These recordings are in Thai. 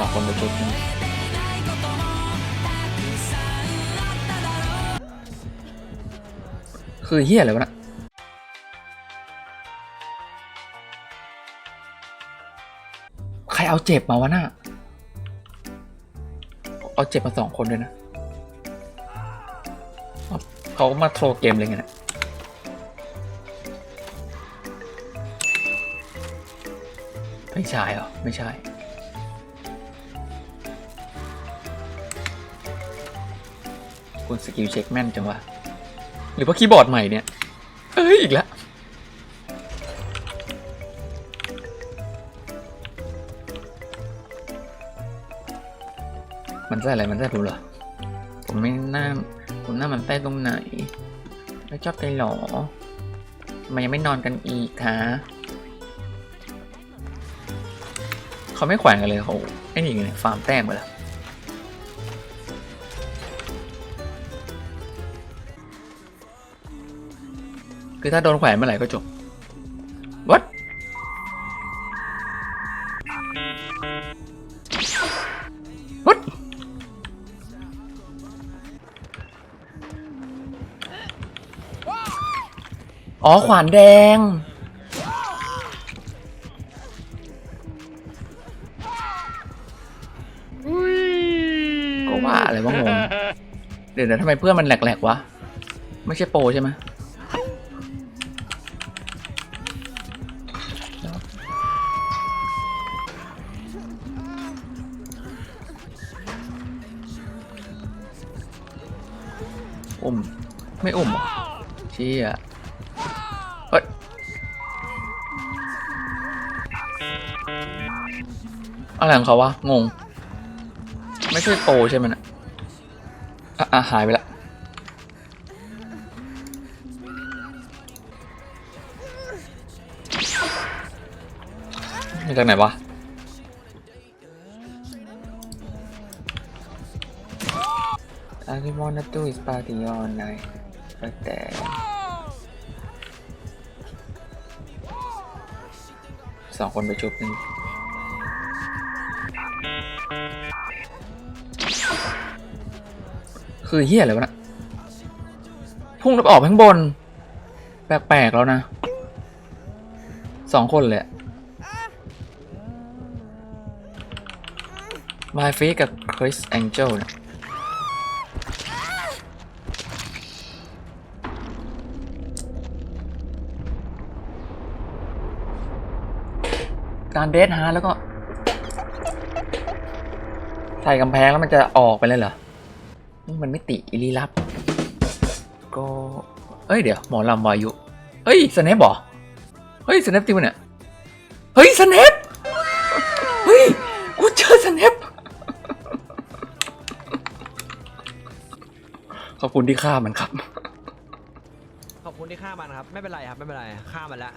สองคนไปชุดนึงคือเฮียอะไรวะนะใครเอาเจ็บมาวะน่ะเอาเจ็บมาสองคนเลยนะเขามาโทรเกมเลยไงนะไม่ใช่เหรอ ไม่ใช่ คุณสกิลเช็คแม่นจังวะ หรือว่าคีย์บอร์ดใหม่เนี่ย เอ้ย อีกแล้วมันใส่อะไร มันใส่ผมเหรอ ผมไม่น่าผมหน้ามันใต้ตรงไหน ไม่ชอบใจหรอ มันยังไม่นอนกันอีกคะเขาไม่แขวนกันเลยเขาไอ้นี่ไงฟาร์มแต้มไปแล้ว คือถ้าโดนแขวนเมื่อไหร่ก็จบ what วัดอ๋อ ขวานแดง ก็ว่าอะไรวะงง เดี๋ยวนะทำไมเพื่อนมันแหลกๆวะ ไม่ใช่โปรใช่ไหม อุ้มไม่อุ้มเหรอเชี่ยเฮ้ยอะไรของเขาวะงง ไม่ใช่โปรใช่ไหมนะอะอะหายไปละมาจากไหนวะ I just wanna do is party all night but then สองคนไปชุบนึงคือเฮี้ยอะไรวะนะพุ่งแล้วออกข้างบน แปลกๆแล้วนะ สองคนเลยอะ My Face กับ Chris Angel เนี่ย การเดทฮาร์แล้วก็ ใส่กำแพงแล้วมันจะออกไปเลยเหรอนี่มันไม่ติอิลีลับ ก็ เอ้ยเดี๋ยวหมอลำวายุเฮ้ยสเนปเหรอเฮ้ยสเนปจริงปะเนี่ย เฮ้ยสเนปเฮ้ยกูเจอสเนปขอบคุณที่ฆ่ามันครับ ขอบคุณที่ฆ่ามันครับ ไม่เป็นไรครับ ไม่เป็นไรฆ่ามันและ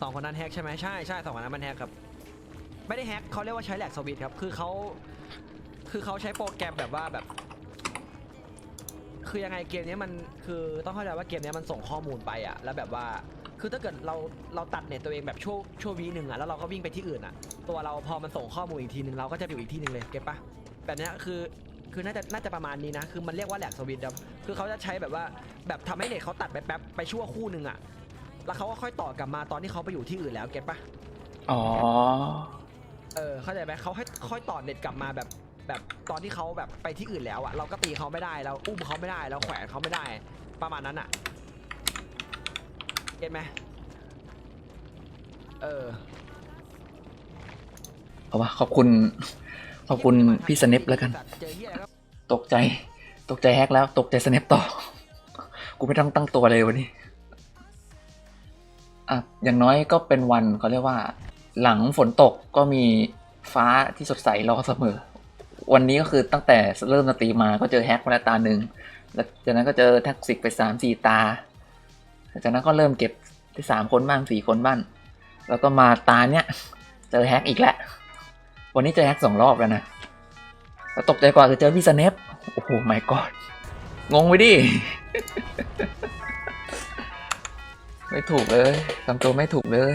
สองคนนั้นแฮกใช่ไหมใช่ใช่สองคนนั้นมันแฮกครับไม่ได้แฮกเขาเรียกว่าใช้แหลกสวิตครับคือเขาคือเขาใช้โปรแกรมแบบว่าแบบ คือยังไงเกมนี้มันคือต้องเข้าใจว่าเกมนี้มันส่งข้อมูลไปอะแล้วแบบว่าคือถ้าเกิดเราเราตัดเน็ตตัวเองแบบชั่วชั่ววีหนึ่งอะแล้วเราก็วิ่งไปที่อื่นอะตัวเราพอมันส่งข้อมูลอีกทีหนึ่งเราก็จะอยู่อีกที่หนึ่งเลยเก็ตปะแบบนี้คือคือน่าจะน่าจะประมาณนี้นะ คือมันเรียกว่าแหลกสวิตครับคือเขาจะใช้แบบว่าแบบทำให้เน็ตเขาตัดไปแป๊บไปชั่วคู่หนึ่งอะ แล้วเขาก็ค่อยต่อกลับมาตอนที่เขาไปอยู่ที่อื่นแล้วเก็ตปะอ๋อ เออเข้าใจไหมเขาค่อยค่อยต่อเน็ตกลับมาแบบแบบตอนที่เขาแบบไปที่อื่นแล้วอะเราก็ตีเขาไม่ได้เราอุ้มเขาไม่ได้เราแขวนเขาไม่ได้ ประมาณนั้นอะเก็ตไหมเออ เอาวะขอบคุณ ขอบคุณพี่สเนปแล้วกัน เจอเหี้ยแล้วก็ตกใจ ตกใจแฮกแล้ว ตกใจสเนปต่อ กูไม่ต้องตั้งตัวเลยวันนี้ อะอย่างน้อยก็เป็นวันเขาเรียกว่า หลังฝนตกก็มีฟ้าที่สดใสรอเสมอ วันนี้ก็คือตั้งแต่เริ่มสตรีมมาก็เจอแฮกมาแล้วตาหนึ่งแล้วจากนั้นก็เจอแท็กซิกไปสามสี่ตา จากนั้นก็เริ่มเก็บที่สามคนบ้างสี่คนบ้างแล้วก็มาตาเนี้ยเจอแฮกอีกแล้ว วันนี้เจอแฮกสองรอบแล้วนะแล้วตกใจกว่าคือเจอพี่สเนปโอ้โหไม่กอดงงไปดิ ไม่ถูกเลยทำตัวไม่ถูกเลย